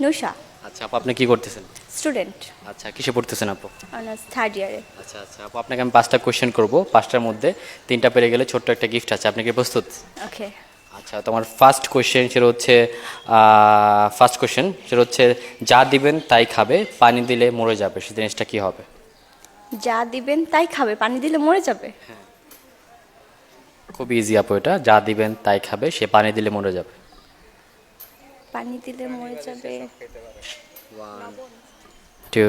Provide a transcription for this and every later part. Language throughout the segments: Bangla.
নুষা আচ্ছা আপু আপনি কি করতেছেন? স্টুডেন্ট। আচ্ছা কিসে পড়তেছেন আপু? অনার্স থার্ড ইয়ারে আচ্ছা আচ্ছা আপু আপনাকে আমি পাঁচটা কোয়েশ্চেন করব। পাঁচটার মধ্যে তিনটা পেরে গেলে ছোট্ট একটা গিফট আছে। আপনি কি প্রস্তুত? ওকে আচ্ছা তোমার ফার্স্ট কোয়েশ্চেন সেটা হচ্ছে ফার্স্ট কোয়েশ্চেন সেটা হচ্ছে যা দিবেন তাই খাবে পানি দিলে মরে যাবে। সে জিনিসটা কি হবে? যা দিবেন তাই খাবে পানি দিলে মরে যাবে? খুব ইজি আপু এটা। যা দিবেন তাই খাবে সে পানি দিলে মরে যাবে। পানি দিলে মরে যাবে। টু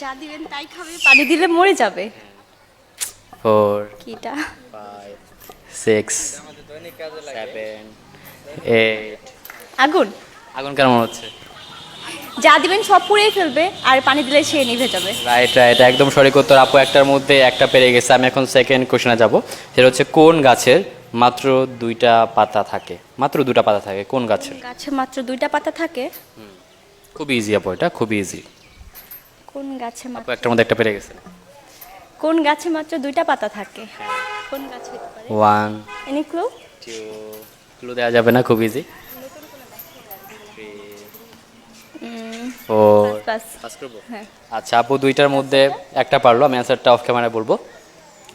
যা দিবেন তাই খাবে পানি দিলে মরে যাবে। ফোর কিটা? সিক্স সেভেন এইট আগুন। আগুন কেমন মনে হচ্ছে যা দিবেন সব পুড়েই ফেলবে আর পানি দিলে সে নিভে যাবে। রাইট রাইট একদম সঠিক উত্তর। আপু একটার মধ্যে একটা পেরে গেছে। আমি এখন সেকেন্ড কোশ্চেনে যাব। সেটা হচ্ছে কোন গাছের মাত্র দুইটা পাতা থাকে। মাত্র দুটা পাতা থাকে কোন গাছের? গাছে মাত্র দুইটা পাতা থাকে। খুব ইজি আপু এটা খুব ইজি কোন গাছে আপু মাত্র একটার মধ্যে একটা পেরে গেছে। কোন গাছে মাত্র দুইটা পাতা থাকে? কোন গাছে one any clue two clue দেওয়া যাবে না খুব ইজি ও হ্যাঁ। আচ্ছা আপু দুইটার মধ্যে একটা পারল আমি অ্যান্সারটা অফ ক্যামেরায় বলব।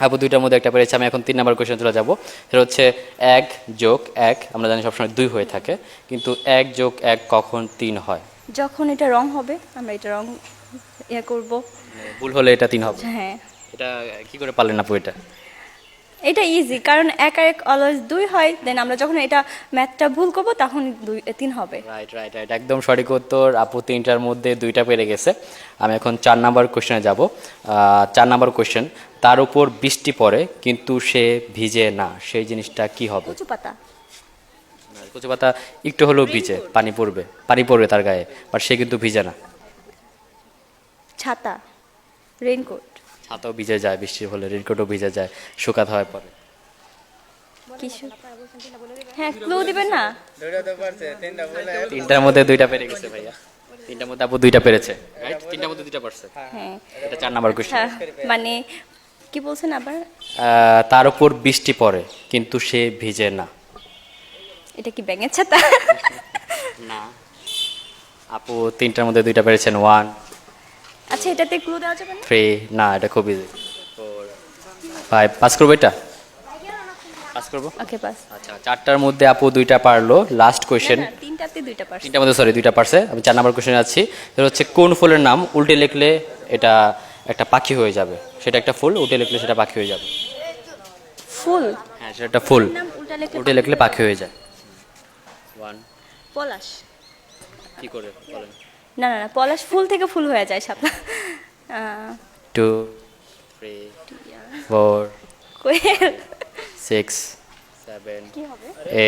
আপু দুইটার মধ্যে একটা পেরেছি আমি এখন তিন নম্বর কোয়েশন চলে যাব। সেটা হচ্ছে এক যোগ এক আমরা জানি সবসময় দুই হয়ে থাকে কিন্তু এক যোগ এক কখন তিন হয়? যখন এটা রং হবে আমরা এটা রং ইয়ে করব। ভুল হলে এটা তিন হবে। হ্যাঁ। এটা কি করে পারলেন আপু এটা? এটা ইজি কারণ এক আর এক অলওয়েজ দুই হয় দেন আমরা যখন এটা ম্যাথটা ভুল করব তখন দুই তিন হবে। রাইট রাইট রাইট একদম সঠিক উত্তর। আপু তিনটার মধ্যে দুইটা পেরে গেছে। আমি এখন চার নাম্বার কোশ্চেনে যাব। চার নাম্বার কোশ্চেন তার উপর বৃষ্টি পড়ে কিন্তু সে ভিজে না। সেই জিনিসটা কি হবে? কচু পাতা। কচু পাতা একটু হলেও ভিজে পানি পড়বে পানি পড়বে তার গায়ে বাট সে কিন্তু ভিজে না। ছাতা। রেইনকোট ছাতাও ভিজে যায় বৃষ্টি হলে রেনকোটও ভিজে যায় শুকাতে হয় পরে। কিছু হ্যাঁ ক্লু দিবেন না? তিনটার মধ্যে দুইটা পেরে গেছে ভাইয়া। তিনটার মধ্যে আপু দুইটা পেরেছে রাইট তিনটার মধ্যে দুইটা পারছে এটা চার নাম্বার কোশ্চেন মানে কি বলছেন আবার? তার উপর বৃষ্টি পড়ে কিন্তু সে ভিজে না। এটা কি ব্যাঙের ছাতা? না। আপু তিনটার মধ্যে দুইটা পেরেছেন ওয়ান আচ্ছা এটাতে ক্লু দেওয়া যাবে না? থ্রি না এটা খুব ইজি ফাইভ পাস করব এটা? পাস করব? ওকে বাস আচ্ছা চারটার মধ্যে আপু দুইটা পারল। লাস্ট কোয়েশ্চেন তিনটাতে দুইটা পারছে। তিনটার মধ্যে সরি দুইটা পারছে। আমি চার নাম্বার কোশ্চেন আছি। সেটা হচ্ছে কোন ফুলের নাম? উল্টে লিখলে এটা একটা পাখি হয়ে যাবে। সেটা একটা ফুল উল্টে লিখলে সেটা পাখি হয়ে যাবে। ফুল? হ্যাঁ সেটা একটা ফুল। উল্টে লিখলে পাখি হয়ে যায়। ওয়ান পলাশ। কি করে বলেন? না না না পলাশ ফুল থেকে ফুল হয়ে যায় সাপলা টু থ্রি ফোর কোয়েল। Six seven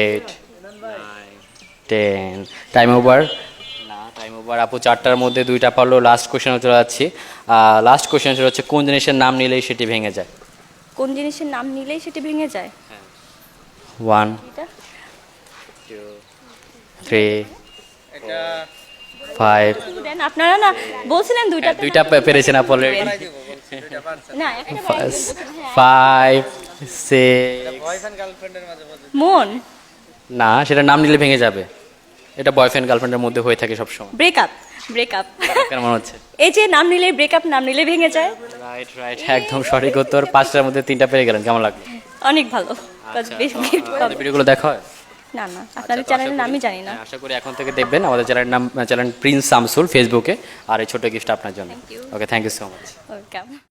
eight nine ten. Time over না টাইম ওভার আপু চারটার মধ্যে দুইটা পারল লাস্ট কোশ্চেনে চলে যাচ্ছি। লাস্ট কোশ্চেন সেটা হচ্ছে কোন জিনিসের নাম নিলেই সেটি ভেঙে যায়? কোন জিনিসের নাম নিলেই সেটি ভেঙে যায়? ওয়ান এটা টু থ্রি ফাইভ আপনারা না বলছিলেন দুইটা দুইটা পে- পেরেছেন আপু অলরেডি ফাইভ সিক্স মন না সেটা নাম নিলে ভেঙে যাবে। এটা বয়ফ্রেন্ড গার্লফ্রেন্ডের মধ্যে হয়ে থাকে সবসময়। ব্রেকআপ ব্রেকআপ কেন মনে হচ্ছে? এই যে নাম নিলে ব্রেকআপ নাম নিলে ভেঙে যায়। রাইট রাইট একদম সঠিক উত্তর। পাঁচটার মধ্যে তিনটা পেরে গেলেন কেমন লাগল? অনেক ভালো। gift ভিডিওগুলো দেখা হয়। না না আপনাদের চ্যানেলের নামই জানি না। হ্যাঁ, আশা করি এখন থেকে দেখবেন আমাদের চ্যানেলের নাম চ্যানেল প্রিন্স শামসুল ফেসবুকে আর এই ছোট গিফট আপনার জন্য। Okay thank you so much welcome